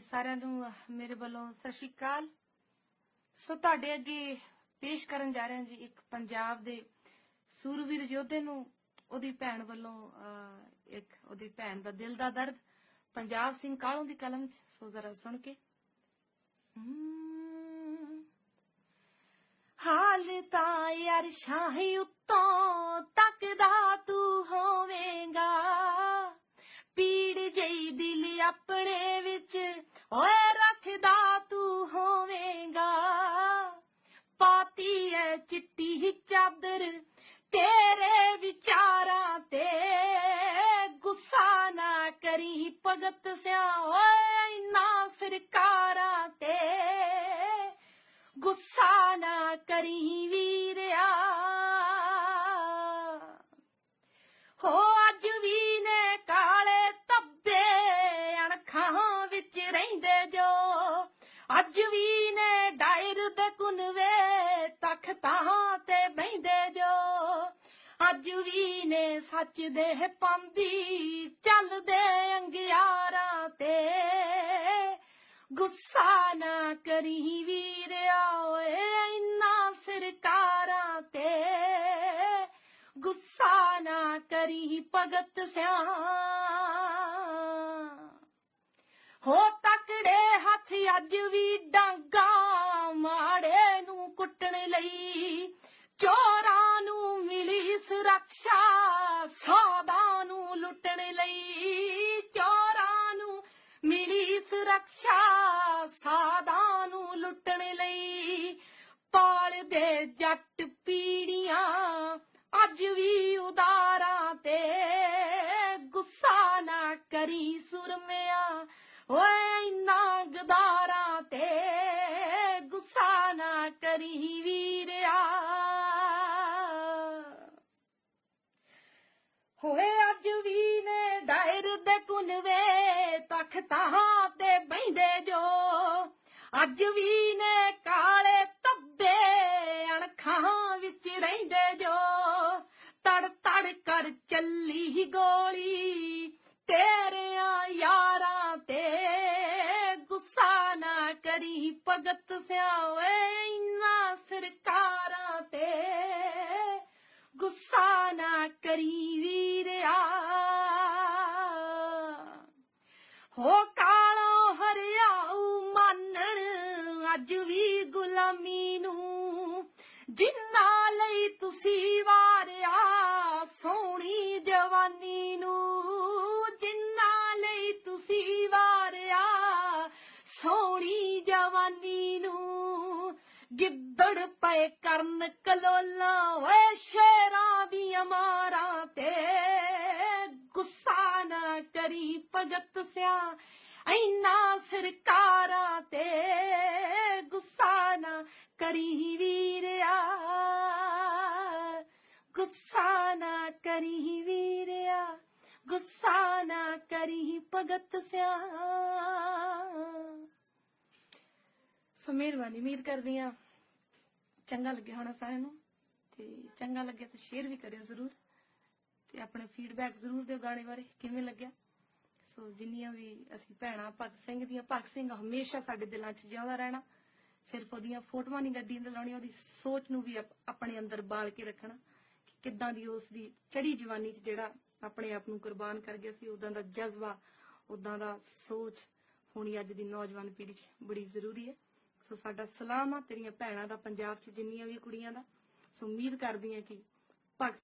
ਸਾਰਿਆਂ ਨੂੰ ਮੇਰੇ ਵੱਲੋਂ ਸਤਿ ਸ਼੍ਰੀ ਅਕਾਲ। ਸੋ ਤੁਹਾਡੇ ਅੱਗੇ ਪੇਸ਼ ਕਰਨ ਜਾ ਰਹੇ ਹਾਂ ਜੀ ਇੱਕ ਪੰਜਾਬ ਦੇ ਸੂਰਵੀਰ ਯੋਧੇ ਨੂੰ ਉਹਦੀ ਭੈਣ ਵੱਲੋਂ ਅਹ, ਇੱਕ ਉਹਦੀ ਭੈਣ ਦਾ ਦਿਲ ਦਾ ਦਰਦ ਪੰਜਾਬ ਸਿੰਘ ਕਾਲੋਂ ਦੀ ਕਲਮ 'ਚ? ਸੋ ਜ਼ਰਾ ਸੁਣ ਕੇ। ਹਾਲ ਤਾਂ ਯਾਰ ਸ਼ਾਹੀ ਉੱਤੋਂ ਤੱਕਦਾ ਤੂੰ ਹੋਵੇਂਗਾ। ਪੀੜ ਜਈ ਦਿਲ ਆਪਣੇ ਚਿੱਟੀ ਚਾਦਰ ਤੇਰੇ ਵਿਚਾਰਾਂ ਤੇ। ਗੁੱਸਾ ਨਾ ਕਰੀ ਭਗਤ ਸਿਆ ਓਏ ਇੰਨਾ ਸਰਕਾਰਾਂ ਤੇ। ਗੁੱਸਾ ਨਾ ਕਰੀ ਵੀਰਿਆ। ਹੋ ਅੱਜ ਵੀ ਨੇ ਕਾਲੇ ਧੱਬੇ ਅਣਖਾਂ ਵਿੱਚ ਰਹਿੰਦੇ ਜੋ। ਅੱਜ ਵੀ ਤਖਤਾਂ ਤੇ ਬਹਿੰਦੇ ਜੋ। ਅੱਜ ਵੀ ਨੇ ਸੱਚ ਦੇ ਪੰਦੀ, ਚੱਲਦੇ ਅੰਗਿਆਰਾਂ ਤੇ। ਗੁੱਸਾ ਨਾ ਕਰੀ ਵੀਰਿਆ ਓਏ ਇੰਨਾ ਸਰਕਾਰਾਂ ਤੇ। ਗੁੱਸਾ ਨਾ ਕਰੀ ਭਗਤ ਸਿਆ ਹੋ ਤਕੜੇ ਹੱਥ ਅੱਜ ਵੀ ਡਾਂਗਾ ਕੁੱਟਣ ਚੋਰਾਂ ਨੂੰ ਮਿਲੀ ਸੁਰੱਖਿਆ, ਸਾਦਾ ਨੂੰ ਲੁੱਟਣ ਲਈ। ਚੋਰਾਂ ਨੂੰ ਮਿਲੀ ਸੁਰੱਖਿਆ, ਸਾਦਾ ਨੂੰ ਲੁੱਟਣ ਲਈ। ਪਾਲ ਦੇ ਜੱਟ ਪੀੜੀਆਂ ਅੱਜ ਵੀ ਉਦਾਰਾਂ ਤੇ। ਗੁੱਸਾ ਨਾ ਕਰੀ ਸੁਰਮਿਆ, ਓਏ ਇੰਨਾ ਗਦਾਰਾਂ ਤੇ। ਗੁੱਸਾ ਨਾ ਕਰੀ ਵੀ ਹੋਏ ਅੱਜ ਵੀ ਨੇ ਡਾਇਰ ਦੇ ਕੁਨਵੇ ਤਖਤਾਂ ਤੇ ਬੈਂਦੇ ਜੋ। ਅੱਜ ਵੀ ਨੇ ਕਾਲੇ ਧੱਬੇ ਅਣਖਾਂ ਵਿੱਚ ਰਹਿੰਦੇ ਜੋ। ਤੜ ਤੜ ਕਰ ਚੱਲੀ ਗੋਲੀ, ਤੇਰਿਆਂ ਯਾਰਾਂ ਤੇ ਗੁੱਸਾ ਨਾ ਕਰੀ ਭਗਤ ਸਿਆ ਓਏ ਇੰਨਾ ਸਰਕਾਰਾਂ ਤੇ। ਗੁੱਸਾ ਨਾ ਕਰੀ ਹੋ ਕਾਲੋ ਹਰਿਆਉ ਮਾਨਣ, ਅੱਜ ਵੀ ਗੁਲਾਮੀ ਨੂੰ। ਜਿੰਨਾ ਲਈ ਤੁਸੀਂ ਵਾਰਿਆ, ਸੋਹਣੀ ਜਵਾਨੀ ਨੂੰ। ਜਿੰਨਾ ਲਈ ਤੁਸੀਂ ਵਾਰਿਆ, ਸੋਹਣੀ ਜਵਾਨੀ ਨੂੰ। ਗਿੱਦੜ ਪਏ ਕਰਨ ਕਲੋਲਾ, ਓਏ ਸ਼ੇਰਾਂ ਦੀਆਂ ਮਾਰਾਂ ਤੇ ਨਾ ਭਗਤ ਸਿਆ, ਐਨਾ ਸਰਕਾਰਾਂ ਤੇ ਗੁੱਸਾ ਨਾ ਕਰੀ ਵੀਰਿਆ। ਗੁੱਸਾ ਨਾ ਕਰੀ ਵੀਰਿਆ, ਗੁੱਸਾ ਨਾ ਕਰੀ ਭਗਤ ਸਿਆ। ਸੋ ਮਿਹਰਬਾਨੀ, ਉਮੀਦ ਕਰਦੀ ਆ ਚੰਗਾ ਲੱਗਿਆ ਹੋਣਾ ਸਾਰਿਆਂ ਨੂੰ, ਤੇ ਚੰਗਾ ਲੱਗਿਆ ਤਾਂ ਸ਼ੇਅਰ ਵੀ ਕਰਿਓ ਜ਼ਰੂਰ, ਤੇ ਆਪਣੇ ਫੀਡਬੈਕ ਜ਼ਰੂਰ ਦਿਓ ਗਾਣੇ ਬਾਰੇ, ਕਿਵੇਂ ਲੱਗਿਆ? ਸੋ ਜਿੰਨੀਆਂ ਵੀ ਅਸੀਂ ਭੈਣਾਂ ਭਗਤ ਸਿੰਘ ਦੀਆਂ, ਭਗਤ ਸਿੰਘ ਹਮੇਸ਼ਾ ਸਾਡੇ ਦਿਲਾਂ 'ਚ ਜਿਉਂਦਾ ਰਹਿਣਾ। ਸਿਰਫ ਉਹਦੀਆਂ ਫੋਟੋਆਂ ਨਹੀਂ ਗੱਡੀਆਂ ਤੇ ਲਾਉਣੀਆਂ, ਉਹਦੀ ਸੋਚ ਨੂੰ ਵੀ ਆਪਣੇ ਅੰਦਰ ਬਾਲ ਕੇ ਰੱਖਣਾ ਕਿ ਕਿੱਦਾਂ ਦੀ ਉਸ ਦੀ ਚੜੀ ਜਵਾਨੀ 'ਚ ਜਿਹੜਾ ਆਪਣੇ ਆਪ ਨੂੰ ਕੁਰਬਾਨ ਕਰ ਗਿਆ ਸੀ ਉਦਾਂ ਦਾ ਜਜ਼ਬਾ ਉਦਾਂ ਦਾ ਸੋਚ ਹੋਣੀ ਅੱਜ ਦੀ ਨੌਜਵਾਨ ਪੀੜ੍ਹੀ 'ਚ ਬੜੀ ਜ਼ਰੂਰੀ ਹੈ। ਸੋ ਸਾਡਾ ਸਲਾਮ ਆ ਤੇਰੀਆਂ ਭੈਣਾਂ ਦਾ ਪੰਜਾਬ 'ਚ ਜਿੰਨੀਆਂ ਵੀ ਕੁੜੀਆਂ ਦਾ। ਸੋ ਉਮੀਦ ਕਰਦੀ ਆ ਕਿ ਭਗਤ